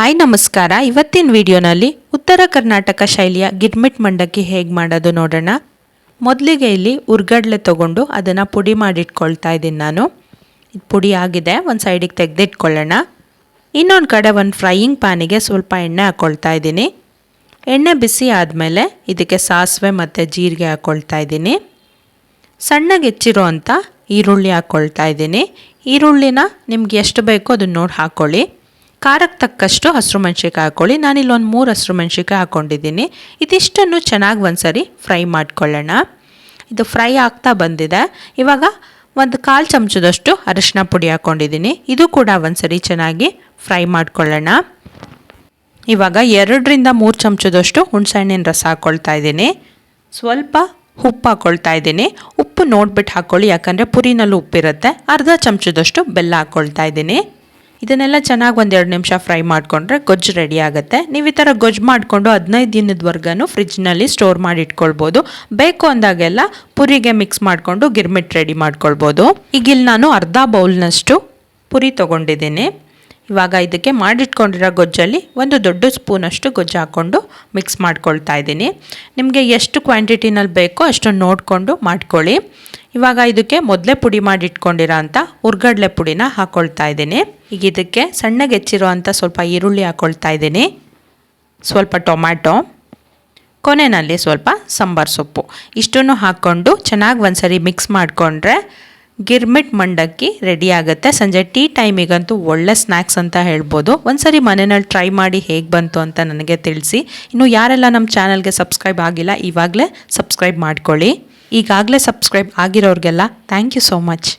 Hi, ನಮಸ್ಕಾರ. ಇವತ್ತಿನ ವಿಡಿಯೋನಲ್ಲಿ ಉತ್ತರ ಕರ್ನಾಟಕ ಶೈಲಿಯ ಗಿರ್ಮಿಟ್ ಮಂಡಕ್ಕಿ ಹೇಗೆ ಮಾಡೋದು ನೋಡೋಣ. ಮೊದಲಿಗೆ ಇಲ್ಲಿ ಉರ್ಗಡ್ಲೆ ತೊಗೊಂಡು ಅದನ್ನು ಪುಡಿ ಮಾಡಿಟ್ಕೊಳ್ತಾ ಇದ್ದೀನಿ ನಾನು. ಇದು ಪುಡಿ ಆಗಿದೆ, ಒಂದು ಸೈಡಿಗೆ ತೆಗೆದಿಟ್ಕೊಳ್ಳೋಣ. ಇನ್ನೊಂದು ಕಡೆ ಒಂದು ಫ್ರೈಯಿಂಗ್ ಪ್ಯಾನಿಗೆ ಸ್ವಲ್ಪ ಎಣ್ಣೆ ಹಾಕ್ಕೊಳ್ತಾ ಇದ್ದೀನಿ. ಎಣ್ಣೆ ಬಿಸಿ ಆದಮೇಲೆ ಇದಕ್ಕೆ ಸಾಸಿವೆ ಮತ್ತು ಜೀರಿಗೆ ಹಾಕ್ಕೊಳ್ತಾ ಇದ್ದೀನಿ. ಸಣ್ಣಗೆ ಹೆಚ್ಚಿರೋ ಅಂಥ ಈರುಳ್ಳಿ ಹಾಕ್ಕೊಳ್ತಾ ಇದ್ದೀನಿ. ಈರುಳ್ಳಿನ ನಿಮ್ಗೆ ಎಷ್ಟು ಬೇಕೋ ಅದನ್ನ ನೋಡಿ ಹಾಕ್ಕೊಳ್ಳಿ ಖಾರಕ್ಕೆ ತಕ್ಕಷ್ಟು ಹಸಿರು ಮೆಣ್ಸಿಕಾಯಿ ಹಾಕ್ಕೊಳ್ಳಿ ನಾನಿಲ್ಲಿ ಒಂದು ಮೂರು ಹಸಿರು ಮೆಣ್ಸಿಕಾಯಿ ಹಾಕ್ಕೊಂಡಿದ್ದೀನಿ ಇದಿಷ್ಟನ್ನು ಚೆನ್ನಾಗಿ ಒಂದ್ಸರಿ ಫ್ರೈ ಮಾಡ್ಕೊಳ್ಳೋಣ. ಇದು ಫ್ರೈ ಆಗ್ತಾ ಬಂದಿದೆ. ಇವಾಗ ಒಂದು ಕಾಲು ಚಮಚದಷ್ಟು ಅರಿಶಿನ ಪುಡಿ ಹಾಕ್ಕೊಂಡಿದ್ದೀನಿ ಇದು ಕೂಡ ಒಂದ್ಸರಿ ಚೆನ್ನಾಗಿ ಫ್ರೈ ಮಾಡ್ಕೊಳ್ಳೋಣ. ಇವಾಗ ಎರಡರಿಂದ ಮೂರು ಚಮಚದಷ್ಟು ಹುಣಸೆಹಣ್ಣಿನ ರಸ ಹಾಕ್ಕೊಳ್ತಾ ಇದ್ದೀನಿ. ಸ್ವಲ್ಪ ಉಪ್ಪು ಹಾಕ್ಕೊಳ್ತಾ ಇದ್ದೀನಿ. ಉಪ್ಪು ನೋಡ್ಬಿಟ್ಟು ಹಾಕ್ಕೊಳ್ಳಿ ಯಾಕಂದರೆ ಪುರಿನಲ್ಲಿ ಉಪ್ಪಿರುತ್ತೆ. ಅರ್ಧ ಚಮಚದಷ್ಟು ಬೆಲ್ಲ ಹಾಕ್ಕೊಳ್ತಾ ಇದ್ದೀನಿ. ಇದನ್ನೆಲ್ಲ ಚೆನ್ನಾಗಿ ಒಂದೆರಡು ನಿಮಿಷ ಫ್ರೈ ಮಾಡಿಕೊಂಡ್ರೆ ಗೊಜ್ಜು ರೆಡಿ ಆಗುತ್ತೆ. ನೀವು ಈ ಥರ ಗೊಜ್ಜು ಮಾಡಿಕೊಂಡು ಹದಿನೈದು ದಿನದವರೆಗೂ ಫ್ರಿಜ್ನಲ್ಲಿ ಸ್ಟೋರ್ ಮಾಡಿ ಇಟ್ಕೊಳ್ಬೋದು. ಬೇಕು ಅಂದಾಗೆಲ್ಲ ಪುರಿಗೆ ಮಿಕ್ಸ್ ಮಾಡಿಕೊಂಡು ಗಿರ್ಮಿಟ್ ರೆಡಿ ಮಾಡ್ಕೊಳ್ಬೋದು. ಈಗ ಇಲ್ಲಿ ನಾನು ಅರ್ಧ ಬೌಲ್ನಷ್ಟು ಪುರಿ ತೊಗೊಂಡಿದ್ದೀನಿ. ಇವಾಗ ಇದಕ್ಕೆ ಮಾಡಿಟ್ಕೊಂಡಿರೋ ಗೊಜ್ಜಲ್ಲಿ ಒಂದು ದೊಡ್ಡ ಸ್ಪೂನಷ್ಟು ಗೊಜ್ಜು ಹಾಕ್ಕೊಂಡು ಮಿಕ್ಸ್ ಮಾಡ್ಕೊಳ್ತಾ ಇದ್ದೀನಿ. ನಿಮಗೆ ಎಷ್ಟು ಕ್ವಾಂಟಿಟಿನಲ್ಲಿ ಬೇಕೋ ಅಷ್ಟು ನೋಡಿಕೊಂಡು ಮಾಡ್ಕೊಳ್ಳಿ. ಇವಾಗ ಇದಕ್ಕೆ ಮೊದಲೇ ಪುಡಿ ಮಾಡಿಟ್ಕೊಂಡಿರೋ ಅಂಥ ಉರ್ಗಡ್ಲೆ ಪುಡಿನ ಹಾಕ್ಕೊಳ್ತಾ ಇದ್ದೀನಿ. ಈಗ ಇದಕ್ಕೆ ಸಣ್ಣಗೆ ಹೆಚ್ಚಿರೋ ಅಂಥ ಸ್ವಲ್ಪ ಈರುಳ್ಳಿ ಹಾಕ್ಕೊಳ್ತಾ ಇದ್ದೀನಿ. ಸ್ವಲ್ಪ ಟೊಮ್ಯಾಟೊ, ಕೊನೆಯಲ್ಲಿ ಸ್ವಲ್ಪ ಸಾಂಬಾರು ಸೊಪ್ಪು. ಇಷ್ಟನ್ನು ಹಾಕ್ಕೊಂಡು ಚೆನ್ನಾಗಿ ಒಂದ್ಸರಿ ಮಿಕ್ಸ್ ಮಾಡಿಕೊಂಡ್ರೆ ಗಿರ್ಮಿಟ್ ಮಂಡಕ್ಕಿ ರೆಡಿ ಆಗುತ್ತೆ. ಸಂಜೆ ಟೀ ಟೈಮಿಗಂತೂ ಒಳ್ಳೆ ಸ್ನ್ಯಾಕ್ಸ್ ಅಂತ ಹೇಳ್ಬೋದು. ಒಂದ್ಸರಿ ಮನೆಯಲ್ಲಿ ಟ್ರೈ ಮಾಡಿ ಹೇಗೆ ಬಂತು ಅಂತ ನನಗೆ ತಿಳಿಸಿ. ಇನ್ನು ಯಾರೆಲ್ಲ ನಮ್ಮ ಚಾನಲ್ಗೆ ಸಬ್ಸ್ಕ್ರೈಬ್ ಆಗಿಲ್ಲ, ಇವಾಗಲೇ ಸಬ್ಸ್ಕ್ರೈಬ್ ಮಾಡ್ಕೊಳ್ಳಿ. ಈಗಾಗಲೇ ಸಬ್ಸ್ಕ್ರೈಬ್ ಆಗಿರೋರಿಗೆಲ್ಲ ಥ್ಯಾಂಕ್ ಯು ಸೋ ಮಚ್